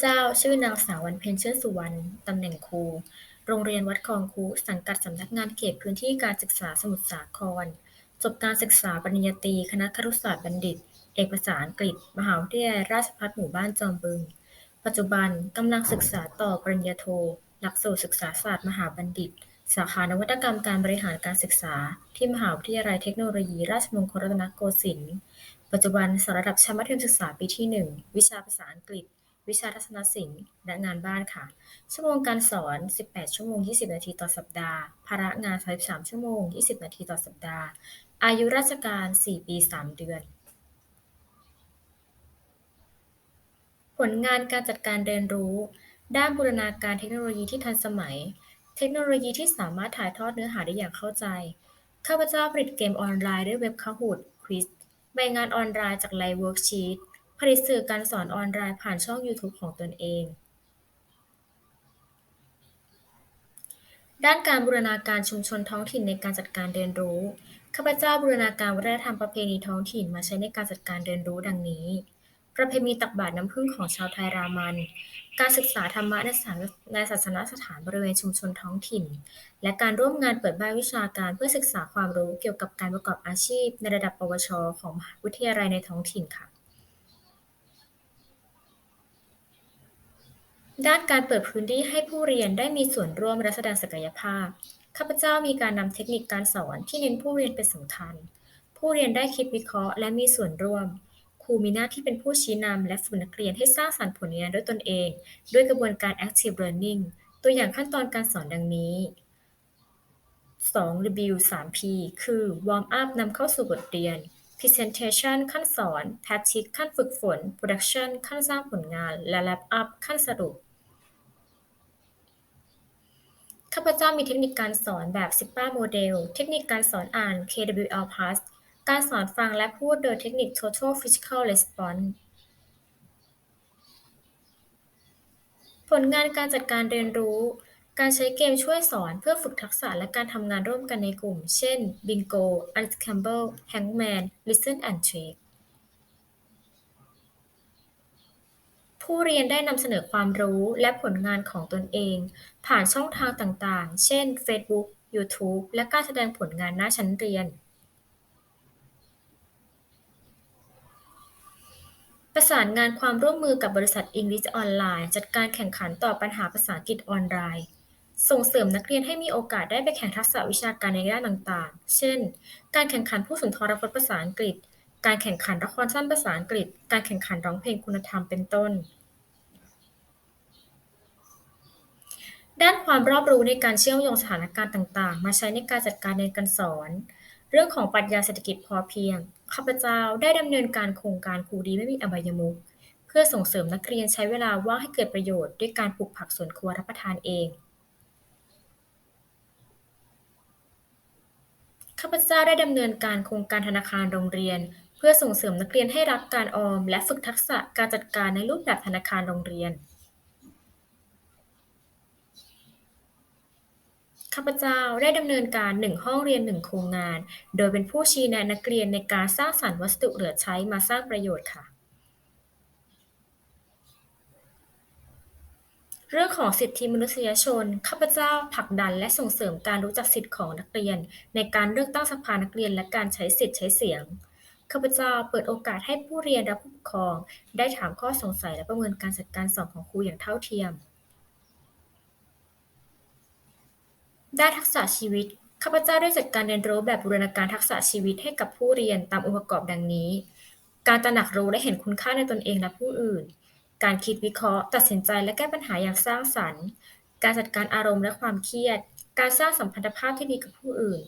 เจ้า ชื่อนางสาววันเพ็ญ เชิดสุวรรณ ตำแหน่งครู โรงเรียนวัดคลองคุ สังกัดสำนักงานเขตพื้นที่การศึกษาสมุทรสาคร จบการศึกษาปริญญาตรี คณะครุศาสตร์บัณฑิต เอกภาษาอังกฤษ มหาวิทยาลัยราชภัฏหมู่บ้านจอมบึง ปัจจุบันกำลังศึกษาต่อปริญญาโท หลักสูตรศึกษาศาสตร์มหาบัณฑิต สาขานวัตกรรมการบริหารการศึกษา ที่มหาวิทยาลัยเทคโนโลยี ราชมงคลรัตนโกสินทร์ ปัจจุบันสอนระดับชั้นมัธยมศึกษาปีที่หนึ่งวิชาภาษาอังกฤษ วิชาทัศนศิลป์และงานบ้านค่ะ ชั่วโมงการสอน 18 ชั่วโมง 20 นาทีต่อสัปดาห์ ภาระงาน 33 ชั่วโมง 20 นาทีต่อสัปดาห์ อายุราชการ 4 ปี 3 เดือน ผลงานการจัดการเรียนรู้ ด้านบูรณาการเทคโนโลยีที่ทันสมัย เทคโนโลยีที่สามารถถ่ายทอดเนื้อหาได้อย่างเข้าใจ ข้าพเจ้าผลิตเกมออนไลน์ด้วยเว็บ Kahoot ควิซใบงานออนไลน์จากไลฟ์เวิร์กชีต ผลิตสื่อการสอนออนไลน์ผ่านช่องยูทูบของตนเอง ด้านการบูรณาการชุมชนท้องถิ่นในการจัดการเรียนรู้ ข้าพเจ้าบูรณาการวัฒนธรรมประเพณีท้องถิ่นมาใช้ในการจัดการเรียนรู้ดังนี้ ประเพณีตักบาตรน้ำผึ้งของชาวไทยรามัน การศึกษาธรรมะในสถานในศาสนสถานบริเวณชุมชนท้องถิ่น และการร่วมงานเปิดบ้านวิชาการเพื่อศึกษาความรู้เกี่ยวกับการประกอบอาชีพ ในระดับปวช ของมหาวิทยาลัยในท้องถิ่นค่ะ ด้านการเปิดพื้นที่ให้ผู้เรียนได้มีส่วนร่วมและแสดงศักยภาพ ข้าพเจ้ามีการนำเทคนิคการสอนที่เน้นผู้เรียนเป็นสำคัญ ผู้เรียนได้คิดวิเคราะห์และมีส่วนร่วม ครูมีหน้าที่เป็นผู้ชี้นำและฝึกนักเรียนให้สร้างสรรค์ผลงานด้วยตนเอง ด้วยกระบวนการ Active Learning ตัวอย่างขั้นตอนการสอนดังนี้ 2. Review 3P คือ Warm up นำเข้าสู่บทเรียน Presentation ขั้นสอน Practice ขั้นฝึกฝน Production ขั้นสร้างผลงาน และ Wrap up ขั้นสรุป ข้าพเจ้ามีเทคนิคการสอนแบบ SIPA โมเดล เทคนิคการสอนอ่าน KWL Plus การสอนฟังและพูดโดยเทคนิค Total Physical Response ผลงานการจัดการเรียนรู้ การใช้เกมช่วยสอนเพื่อฝึกทักษะและการทำงานร่วมกันในกลุ่ม เช่น Bingo, Unscramble, Hangman, Listen and Take ผู้เรียนได้นำเสนอความรู้และผลงานของตนเอง ผ่านช่องทางต่าง ๆ เช่น Facebook YouTube และการแสดงผลงานหน้าชั้นเรียน ประสานงานความร่วมมือกับบริษัท English Online จัดการแข่งขันต่อปัญหาภาษาอังกฤษออนไลน์ ส่งเสริมนักเรียนให้มีโอกาสได้ไปแข่งทักษะวิชาการในด้านต่างๆ เช่น การแข่งขันผู้สุนทรพจน์ภาษาอังกฤษ การแข่งขันละครสั้นภาษาอังกฤษ การแข่งขันร้องเพลงคุณธรรมเป็นต้น ด้านความรอบรู้ในการเชื่อมโยงสถานการณ์ต่าง ๆ มาใช้ในการจัดการเรียนการสอน เรื่องของปรัชญาเศรษฐกิจพอเพียงข้าพเจ้าได้ดำเนินการโครงการครูดีไม่มีอบายมุขเพื่อส่งเสริมนักเรียนใช้เวลาว่างให้เกิดประโยชน์ด้วยการปลูกผักสวนครัวรับประทานเองข้าพเจ้าได้ดำเนินการโครงการธนาคารโรงเรียน เพื่อส่งเสริมนักเรียนให้รักการออม และฝึกทักษะการจัดการในรูปแบบธนาคารโรงเรียน ข้าพเจ้าได้ดำเนินการ1ห้องเรียน1โครงงาน โดยเป็นผู้ชี้แนะนักเรียนในการสร้างสรรค์วัสดุเหลือใช้มาสร้างประโยชน์ค่ะ เรื่องของสิทธิมนุษยชน ข้าพเจ้าผลักดันและส่งเสริมการรู้จักสิทธิของนักเรียน ในการเลือกตั้งสภานักเรียนและการใช้สิทธิใช้เสียงข้าพเจ้าเปิดโอกาสให้ผู้เรียนและผู้ปกครอง ได้ถามข้อสงสัยและประเมินการจัดการสอนของครูอย่างเท่าเทียม ด้านทักษะชีวิต ข้าพเจ้าได้จัดการเรียนรู้แบบบูรณาการทักษะชีวิตให้กับผู้เรียนตามองค์ประกอบดังนี้ การตระหนักรู้และเห็นคุณค่าในตนเองและผู้อื่น การคิดวิเคราะห์ ตัดสินใจและแก้ปัญหาอย่างสร้างสรรค์ การจัดการอารมณ์และความเครียด การสร้างสัมพันธภาพที่ดีกับผู้อื่น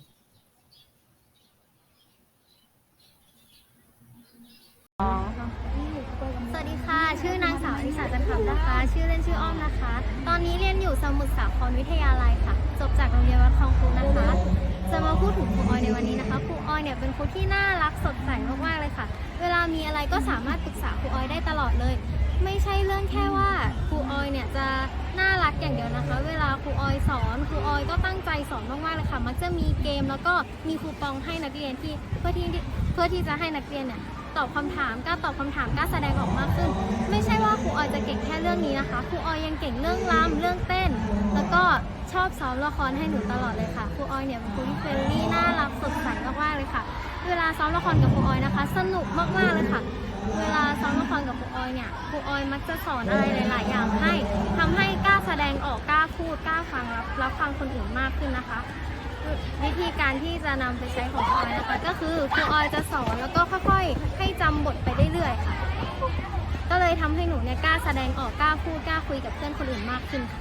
สวัสดีค่ะ ชื่อนางสาวอนิสาจันทร์นะคะ ชื่อเล่นชื่ออ้อมนะคะ ตอนนี้เรียนอยู่สมุทรสาครวิทยาลัยค่ะ จบจากโรงเรียนวัดคลองคูนะคะ จะมาพูดถึงครูออยในวันนี้นะคะ ครูออยเนี่ยเป็นครูที่น่ารักสดใสมากๆเลยค่ะ เวลามีอะไรก็สามารถปรึกษาครูออยได้ตลอดเลย ไม่ใช่เรื่องแค่ว่าครูออยเนี่ยจะน่ารักอย่างเดียวนะคะ เวลาครูออยสอนครูออยก็ตั้งใจสอนมากๆเลยค่ะ มักจะมีเกมแล้วก็มีคูปองให้นักเรียนที่เพื่อที่เพื่อที่จะให้นักเรียนเนี่ย ตอบคำถามกล้าตอบคำถามกล้าแสดงออกมากขึ้น ไม่ใช่ว่าครูออยจะเก่งแค่เรื่องนี้นะคะครูออยยังเก่งเรื่องรำเรื่องเต้น แล้วก็ชอบซ้อมละครให้หนูตลอดเลยค่ะครูออยเนี่ยเป็นครูที่เฟรนลี่น่ารักสดใสมากๆเลยค่ะ เวลาซ้อมละครกับครูออยนะคะ สนุกมากๆเลยค่ะ เวลาซ้อมละครกับครูออยเนี่ยครูออยมักจะสอนอะไรหลาย ๆ อย่างให้ทำให้กล้าแสดงออกกล้าพูดกล้าฟังรับรับฟังคนอื่นมากขึ้นนะคะ วิธีการที่จะนำไปใช้ของครูออยนะคะก็คือครูออยจะสอนแล้วก็ค่อยๆ ให้จำบทไปเรื่อยๆค่ะ ก็เลยทำให้หนูเนี่ยกล้าแสดงออกกล้าพูดกล้าคุยกับเพื่อนคนอื่นมากขึ้นค่ะ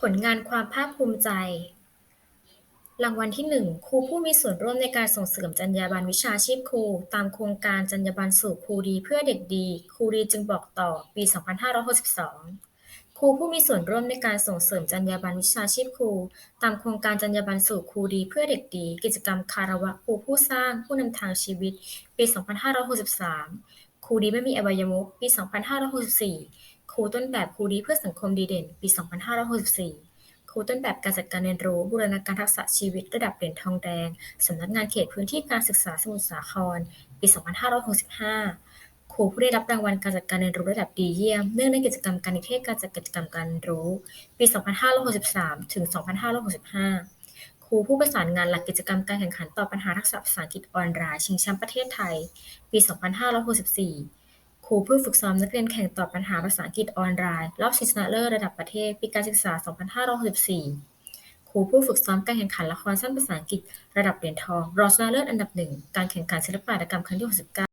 ผลงานความภาคภูมิใจ รางวัลที่ 1 ครูผู้มีส่วนร่วมในการส่งเสริมจรรยาบรรณวิชาชีพครู ตามโครงการจรรยาบรรณสู่ครูดีเพื่อเด็กดี ครูดีจึงบอกต่อปี 2562 ครูผู้มีส่วนร่วมในการส่งเสริมจรรยาบรรณวิชาชีพครู ตามโครงการจรรยาบรรณสู่ครูดีเพื่อเด็กดี กิจกรรมคารวะครูผู้สร้างผู้นำทางชีวิต ปี 2563 ครูดีไม่มีอวัยมุขปี 2564 ครูต้นแบบครูดีเพื่อสังคมดีเด่น ปี 2564 ครูต้นแบบการจัดการเรียนรู้บูรณาการทักษะชีวิตระดับเหรียญทองแดงสำนักงานเขตพื้นที่การศึกษาสมุทรสาคร ปี 2565 ครูผู้ได้รับรางวัลการจัดการเรียนรู้ระดับดีเยี่ยม เนื่องในกิจกรรมการนิเทศการจัดกิจกรรมการเรียนรู้ ปี 2563 ถึง 2565 ครูผู้ประสานงานหลักกิจกรรมการแข่งขันตอบปัญหาทักษะภาษาอังกฤษออนไลน์ชิงแชมป์ประเทศไทย ปี 2564 ครูผู้ฝึกซ้อมนักเรียนแข่งตอบปัญหาภาษาอังกฤษออนไลน์รอบชิงชนะเลิศระดับประเทศ ปีการศึกษา 2564ครูผู้ฝึกซ้อมการแข่งขันละครสั้นภาษาอังกฤษ ระดับเหรียญทอง รองชนะเลิศอันดับหนึ่ง การแข่งขันศิลปหัตถกรรมครั้งที่